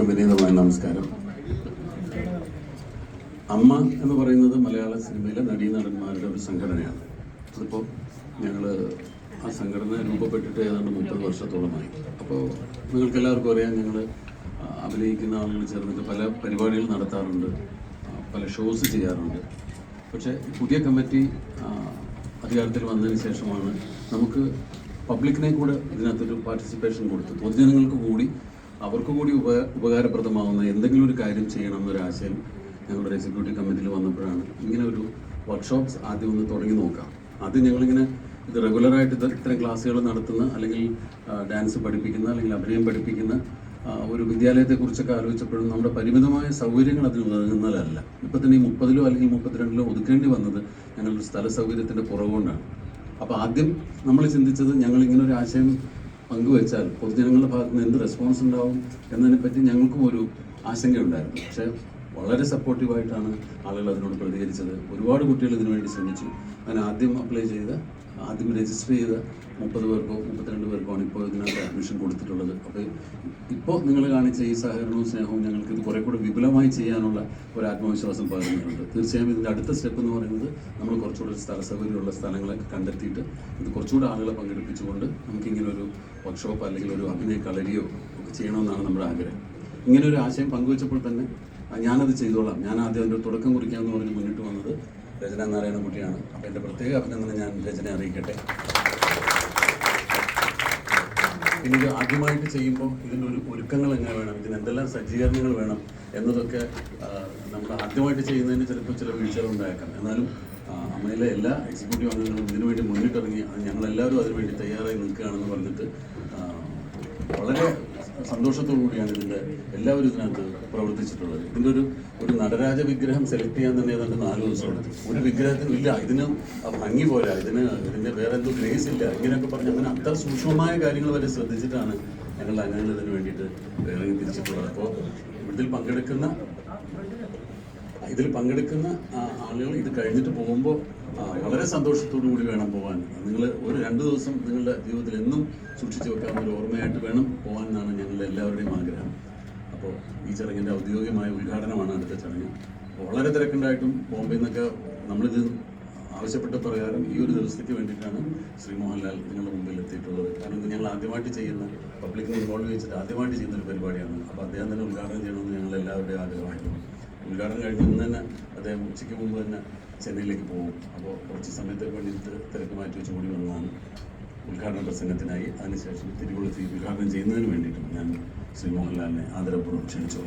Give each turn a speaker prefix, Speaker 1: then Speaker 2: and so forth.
Speaker 1: എല്ലാവർക്കും വിനീതമായ നമസ്കാരം. അമ്മ എന്ന് പറയുന്നത് മലയാള സിനിമയിലെ നടീനടന്മാരുടെ ഒരു സംഘടനയാണ്. അതിപ്പോൾ ഞങ്ങൾ ആ സംഘടന രൂപപ്പെട്ടിട്ട് ഏതാണ്ട് മുപ്പത് വർഷത്തോളമായി. അപ്പോൾ നിങ്ങൾക്ക് എല്ലാവർക്കും അറിയാം ഞങ്ങൾ അഭിനയിക്കുന്ന ആളുകൾ ചേർന്നിട്ട് പല പരിപാടികൾ നടത്താറുണ്ട് പല ഷോസ് ചെയ്യാറുണ്ട്. പക്ഷേ പുതിയ കമ്മിറ്റി അധികാരത്തിൽ വന്നതിന് ശേഷമാണ് നമുക്ക് പബ്ലിക്കിനെ കൂടെ ഇതിനകത്തൊരു പാർട്ടിസിപ്പേഷൻ കൊടുത്ത് പൊതുജനങ്ങൾക്ക് കൂടി അവർക്ക് കൂടി ഉപ ഉപകാരപ്രദമാവുന്ന എന്തെങ്കിലും ഒരു കാര്യം ചെയ്യണം എന്നൊരു ആശയം ഞങ്ങളുടെ എക്സിക്യൂട്ടീവ് കമ്മിറ്റിയിൽ വന്നപ്പോഴാണ്. ഇങ്ങനെ ഒരു വർക്ക്ഷോപ്സ് ആദ്യം ഒന്ന് തുടങ്ങി നോക്കാം. അത് ഞങ്ങളിങ്ങനെ ഇത് റെഗുലറായിട്ട് ഇത് ഇത്തരം ക്ലാസ്സുകൾ നടത്തുന്ന അല്ലെങ്കിൽ ഡാൻസ് പഠിപ്പിക്കുന്ന അല്ലെങ്കിൽ അഭിനയം പഠിപ്പിക്കുന്ന ഒരു വിദ്യാലയത്തെക്കുറിച്ചൊക്കെ ആലോചിച്ചപ്പോഴും നമ്മുടെ പരിമിതമായ സൗകര്യങ്ങൾ അതിന് ഉതകുന്നതല്ല. ഇപ്പം തന്നെ ഈ മുപ്പതിലോ അല്ലെങ്കിൽ മുപ്പത്തിരണ്ടിലോ ഒതുക്കേണ്ടി വന്നത് ഞങ്ങളുടെ സ്ഥല സൗകര്യത്തിന്റെ കുറവുകൊണ്ടാണ്. അപ്പോൾ ആദ്യം നമ്മൾ ചിന്തിച്ചത് ഞങ്ങൾ ഇങ്ങനെ ഒരു ആശയം പങ്കുവെച്ചാൽ പൊതുജനങ്ങളുടെ ഭാഗത്ത് നിന്ന് എന്ത് റെസ്പോൺസ് ഉണ്ടാവും എന്നതിനെപ്പറ്റി ഞങ്ങൾക്കും ഒരു ആശങ്കയുണ്ടായിരുന്നു. പക്ഷെ വളരെ സപ്പോർട്ടീവായിട്ടാണ് ആളുകൾ അതിനോട് പ്രതികരിച്ചത്. ഒരുപാട് കുട്ടികൾ ഇതിനുവേണ്ടി ശ്രമിച്ചു. അങ്ങനെ ആദ്യം അപ്ലൈ ചെയ്ത ആദ്യം രജിസ്റ്റർ ചെയ്ത മുപ്പത് പേർക്കോ മുപ്പത്തിരണ്ട് പേർക്കോ ആണ് ഇപ്പോൾ ഇതിനകത്ത് അഡ്മിഷൻ കൊടുത്തിട്ടുള്ളത്. അപ്പോൾ ഇപ്പോൾ നിങ്ങൾ കാണിച്ച ഈ സഹകരണവും സ്നേഹവും ഞങ്ങൾക്ക് ഇത് കുറേ കൂടെ വിപുലമായി ചെയ്യാനുള്ള ഒരു ആത്മവിശ്വാസം പകർന്നിട്ടുണ്ട് തീർച്ചയായും ഇതിന്റെ അടുത്ത സ്റ്റെപ്പ് എന്ന് പറയുന്നത് നമ്മൾ കുറച്ചുകൂടെ ഒരു സ്ഥല സൗകര്യമുള്ള സ്ഥലങ്ങളൊക്കെ കണ്ടെത്തിയിട്ട് ഇത് കുറച്ചുകൂടെ ആളുകളെ പങ്കെടുപ്പിച്ചുകൊണ്ട് നമുക്കിങ്ങനെ ഒരു വർക്ക്ഷോപ്പ് അല്ലെങ്കിൽ ഒരു അഭിനയ കളരിയോ ഒക്കെ ചെയ്യണമെന്നാണ് നമ്മുടെ ആഗ്രഹം. ഇങ്ങനെ ഒരു ആശയം പങ്കുവച്ചപ്പോൾ തന്നെ ഞാനത് ചെയ്തോളാം. ഞാൻ ആദ്യം അതിന്റെ തുടക്കം കുറിക്കാമെന്ന് പറഞ്ഞ് മുന്നിട്ട് വന്നത് രചന നാരായണൻകുട്ടിയാണ് അപ്പോൾ എന്റെ പ്രത്യേക അഭിനന്ദനം ഞാൻ രചന അറിയിക്കട്ടെ. പിന്നെ ഇത് ആദ്യമായിട്ട് ചെയ്യുമ്പോൾ ഇതിന്റെ ഒരു ഒരുക്കങ്ങൾ എങ്ങനെ വേണം? ഇതിന് എന്തെല്ലാം സജ്ജീകരണങ്ങൾ വേണം? എന്നതൊക്കെ നമ്മൾ ആദ്യമായിട്ട് ചെയ്യുന്നതിന് ചിലപ്പോൾ ചില വീഴ്ചകൾ ഉണ്ടായേക്കാം. എന്നാലും അമ്മയിലെ എല്ലാ എക്സിക്യൂട്ടീവ് അംഗങ്ങളും ഇതിനു വേണ്ടി മുന്നിട്ടിറങ്ങി ഞങ്ങളെല്ലാവരും അതിനുവേണ്ടി തയ്യാറായി നിൽക്കുകയാണെന്ന് പറഞ്ഞിട്ട് വളരെ സന്തോഷത്തോടു കൂടിയാണ് ഇതിന്റെ എല്ലാവരും ഇതിനകത്ത് പ്രവർത്തിച്ചിട്ടുള്ളത്. ഇതിന്റെ ഒരു ഒരു നടരാജ വിഗ്രഹം സെലക്ട് ചെയ്യാൻ തന്നെ ഏതാണ്ട് നാല് ദിവസം ഒരു വിഗ്രഹത്തിനും ഇല്ല. ഇതിന് ഭംഗി പോരാ. ഇതിന് ഇതിന്റെ വേറെ എന്തോ ഗ്രേസ് ഇല്ല. ഇങ്ങനെയൊക്കെ പറഞ്ഞ് അങ്ങനെ അത്ര സൂക്ഷ്മമായ കാര്യങ്ങൾ വരെ ശ്രദ്ധിച്ചിട്ടാണ് ഞങ്ങൾ അംഗങ്ങൾ ഇതിന് വേണ്ടിയിട്ട് ഇറങ്ങി തിരിച്ചിട്ടുള്ളത്. അപ്പോൾ ഇതിൽ പങ്കെടുക്കുന്ന ഇതിൽ പങ്കെടുക്കുന്ന ആളുകൾ ഇത് കഴിഞ്ഞിട്ട് പോകുമ്പോൾ വളരെ സന്തോഷത്തോടു കൂടി വേണം പോകാൻ. നിങ്ങൾ ഒരു രണ്ട് ദിവസം നിങ്ങളുടെ ജീവിതത്തിൽ എന്നും സൂക്ഷിച്ചു വെക്കാവുന്ന ഒരു ഓർമ്മയായിട്ട് വേണം പോകാൻ എന്നാണ് ഞങ്ങളുടെ എല്ലാവരുടെയും ആഗ്രഹം. അപ്പോൾ ഈ ചടങ്ങിന്റെ ഔദ്യോഗികമായ ഉദ്ഘാടനമാണ് അടുത്ത ചടങ്ങ്. വളരെ തിരക്കുണ്ടായിട്ടും ബോംബെയിൽ നിന്നൊക്കെ നമ്മളിത് ആവശ്യപ്പെട്ട പ്രകാരം ഈ ഒരു ദിവസത്തേക്ക് വേണ്ടിയിട്ടാണ് ശ്രീ മോഹൻലാൽ നിങ്ങളുടെ മുമ്പിൽ എത്തിയിട്ടുള്ളത്. കാരണം ഞങ്ങൾ ആദ്യമായിട്ട് ചെയ്യുന്ന പബ്ലിക്കിനെ ഇൻവോൾവ് ചെയ്തിട്ട് ആദ്യമായിട്ട് ചെയ്യുന്ന ഒരു പരിപാടിയാണ്. അപ്പോൾ അദ്ദേഹം തന്നെ ഉദ്ഘാടനം ചെയ്യണമെന്ന് ഞങ്ങൾ എല്ലാവരുടെയും ആഗ്രഹമായിരുന്നു. ഉദ്ഘാടനം കഴിഞ്ഞ് തന്നെ അദ്ദേഹം ഉച്ചയ്ക്ക് മുമ്പ് തന്നെ ചെന്നൈയിലേക്ക് പോകും. അപ്പോൾ കുറച്ച് സമയത്തേക്ക് വേണ്ടിയിട്ട് തിരക്ക് മാറ്റി വെച്ച് കൂടി വന്നതാണ് ഉദ്ഘാടന പ്രസംഗത്തിനായി. അതിനുശേഷം തിരുവള്ളത്തിൽ ഉദ്ഘാടനം ചെയ്യുന്നതിന് വേണ്ടിയിട്ടും ഞാൻ ശ്രീ മോഹൻലാലിനെ ആദരപൂർവം ക്ഷണിച്ചു.